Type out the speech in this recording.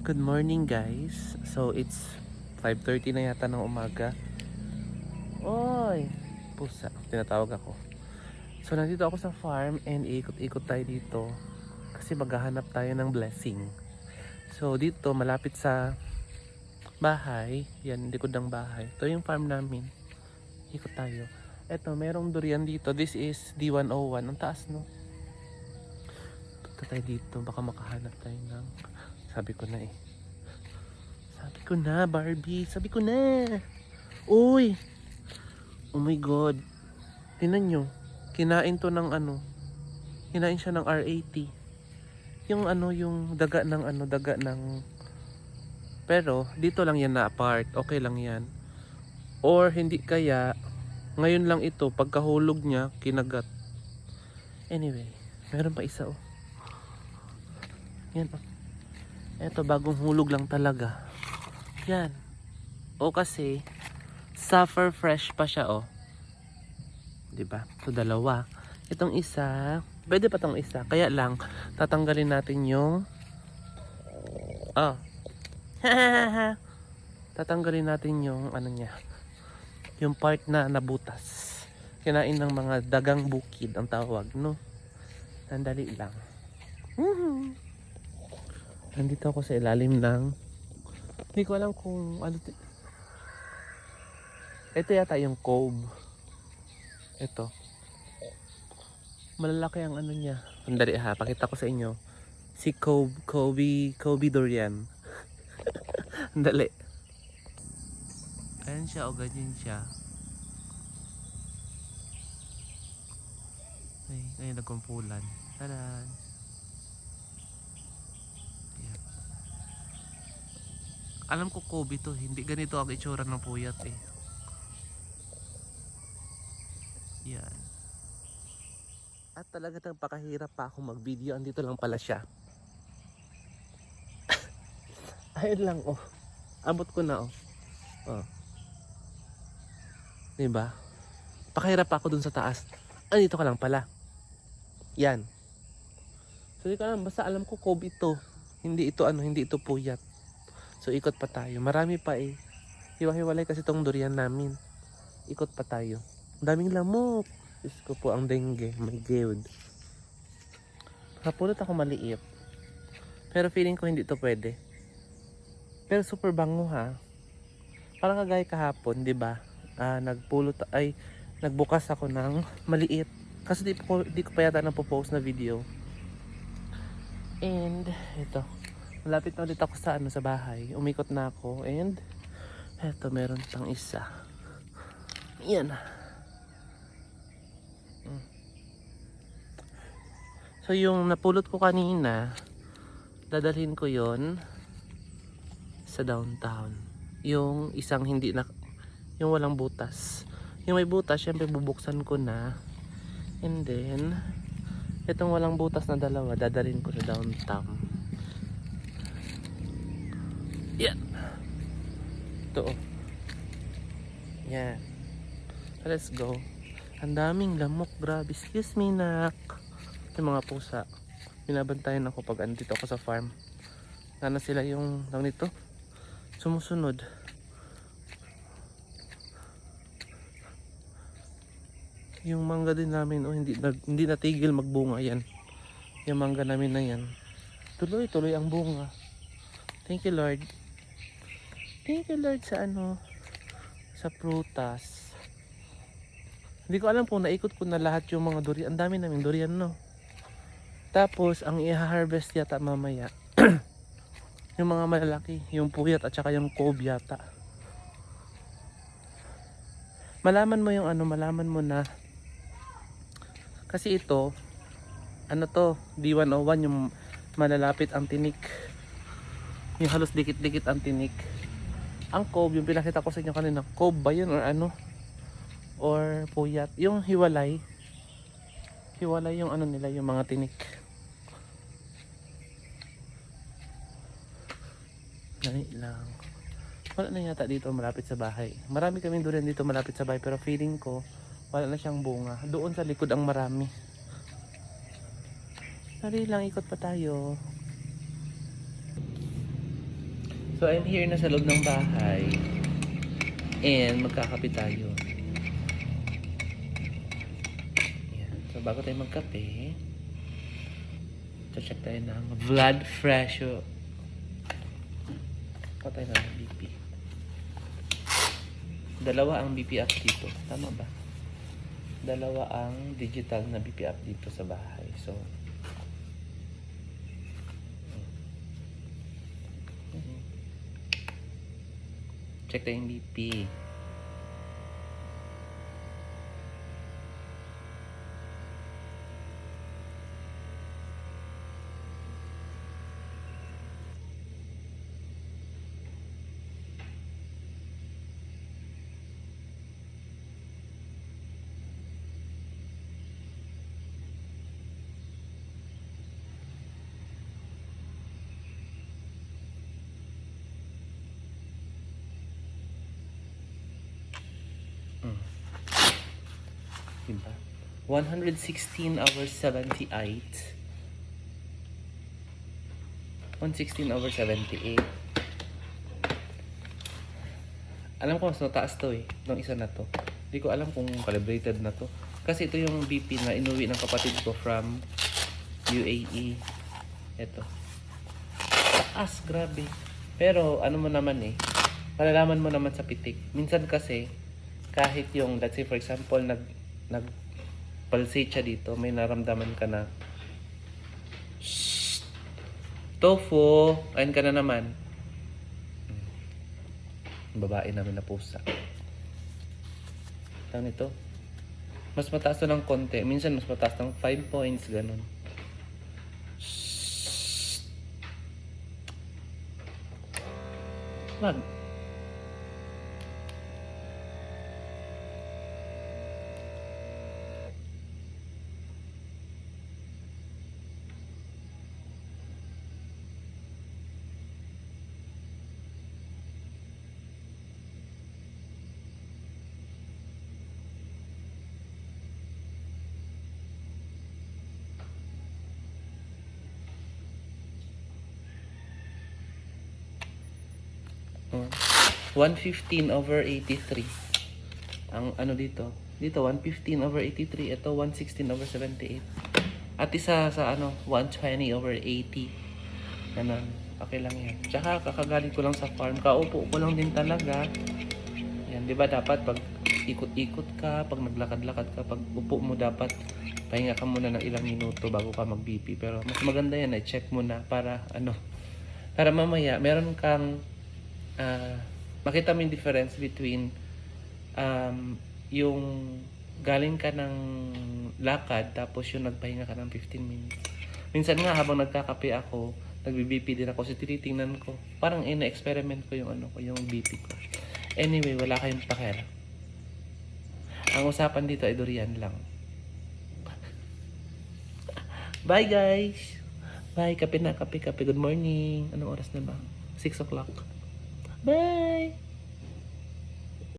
Good morning guys. So it's 5.30 na yata ng umaga. Oy! Pusa. Tinatawag ako. So nandito ako sa farm and ikot-ikot tayo dito. Kasi maghahanap tayo ng blessing. So dito malapit sa bahay. Yan, likod ng bahay. Ito yung farm namin. Ikot tayo. Eto, merong durian dito. This is D101. Ang taas no? Punta tayo dito. Baka makahanap tayo ng... Sabi ko na eh. Sabi ko na, Barbie. Sabi ko na. Uy! Oh my God. Tinan nyo. Kinain to ng ano. Kinain siya ng R80. Yung ano, yung daga ng ano, daga ng... Pero, dito lang yan na apart. Okay lang yan. Or, hindi kaya, ngayon lang ito, pagkahulog niya, kinagat. Anyway, meron pa isa oh. Yan oh. Eto, bagong hulog lang talaga. Yan. O kasi, suffer fresh pa siya, oh. ba? So, dalawa. Itong isa, pwede pa tong isa. Kaya lang, tatanggalin natin yung... Oh. tatanggalin natin yung ano niya. Yung part na nabutas. Kinain ng mga dagang bukid ang tawag, no? Sandali lang. Woohoo! Nandito ako sa ilalim ng hindi ko alam kung ano ito yata yung cove. Ito. Malalaki ang ano niya. Sandali ha pakita ko sa inyo. Si cove Kobe Kobe Dorian. Sandali. Ayan siya o ganyan siya. Ay ay nagkumpulan. Taran Alam ko Kobe to, hindi ganito ang itsura ng puyat eh. Yan. At talaga nagpakahirap pa ako mag-video, andito lang pala siya. Ayun lang oh. Abot ko na oh. Oh. 'Di ba? Pakahirap pa ako dun sa taas. Andito ka lang pala. Yan. So di ko alam, basta alam ko Kobe ito. Hindi ito ano, hindi ito puyat. So ikot pa tayo. Marami pa eh. Hiwa-hiwalay kasi tong durian namin. Ikot pa tayo. Daming lamok. Diyos ko po ang dengue. My God. Kapulot ako maliit. Pero feeling ko hindi to pwede. Pero super bango ha. Parang kagaya kahapon, di ba? Ah, nagpulot ay nagbukas ako ng maliit. Kasi di, ko, di ko pa yata napopost na video. And ito, malapit na ulit ako sa ano sa bahay. Umikot na ako and eto meron pang isa. Yan. Mm. So yung napulot ko kanina, dadalhin ko 'yon sa downtown. Yung isang hindi na yung walang butas. Yung may butas, syempre bubuksan ko na. And then, Itong walang butas na dalawa, dadalhin ko sa downtown. Yan. Ito. oh. Yan. Let's go. Ang daming lamok, grabe. Excuse me, nak. Yung mga pusa. Binabantayan ako pag andito ako sa farm. Nana sila yung, lang nito, sumusunod. Yung mangga din namin, oh, hindi, nag, hindi natigil magbunga yan. Yung mangga namin na yan. Tuloy, tuloy ang bunga. Thank you, Lord. Thank you, Lord, sa ano, sa prutas. Hindi ko alam kung naikot ko na lahat yung mga durian. Ang dami namin durian, no? Tapos, ang i-harvest yata mamaya, yung mga malalaki, yung puyat at saka yung cob yata. Malaman mo yung ano, malaman mo na kasi ito, ano to, D101 yung malalapit ang tinik. Yung halos dikit-dikit ang tinik. Ang cob, yung pinakita ko sa inyo kanina, cob ba yun or ano? Or puyat. Yung hiwalay, hiwalay yung ano nila, yung mga tinik. Dali lang. Wala na yata dito malapit sa bahay. Marami kaming durian dito malapit sa bahay pero feeling ko wala na siyang bunga. Doon sa likod ang marami. Dali lang, ikot pa tayo. So, I'm here na sa loob ng bahay. And magkakape tayo. Yan. So, bago tayo magkape, check tayo ng Vlad Fresho. Patay na ng BP. Dalawa ang BP app dito. Tama ba? Dalawa ang digital na BP app dito sa bahay. So, check tayo yung Diba? 116 over 78. 116 over 78. Alam ko mas mataas to eh, nung isa na to. Hindi ko alam kung calibrated na to. Kasi ito yung BP na inuwi ng kapatid ko from UAE. Ito. Taas, grabe. Pero ano mo naman eh, malalaman mo naman sa pitik. Minsan kasi, kahit yung, let's say for example, nag, nag pulsate siya dito, may naramdaman ka na! Tofu! Ayun ka na naman. Yung babae namin na pusa. Tawag nito. Mas mataas to ng konti. Minsan mas mataas ng 5 points, ganun. Shh! Wag. 115 over 83. Ang ano dito? Dito 115 over 83, ito 116 over 78. At isa sa ano 120 over 80. Ganun. Okay lang yan. Tsaka kakagaling ko lang sa farm. Kaupo ko lang din talaga. Yan, di ba dapat pag ikot-ikot ka, pag naglakad-lakad ka, pag upo mo dapat pahinga ka muna ng ilang minuto bago ka mag-BP. Pero mas maganda yan, i-check mo na para ano, para mamaya meron kang ah, makita mo yung difference between um, yung galing ka ng lakad tapos yung nagpahinga ka ng 15 minutes. Minsan nga habang nagkakape ako, nagbi-BP din ako, so tinitingnan ko. Parang ina-experiment ko yung ano ko, yung BP ko. Anyway, wala kayong pakera. Ang usapan dito ay durian lang. Bye guys! Bye, kape na, kape, kape. Good morning. Anong oras na ba? 6 o'clock. Bye!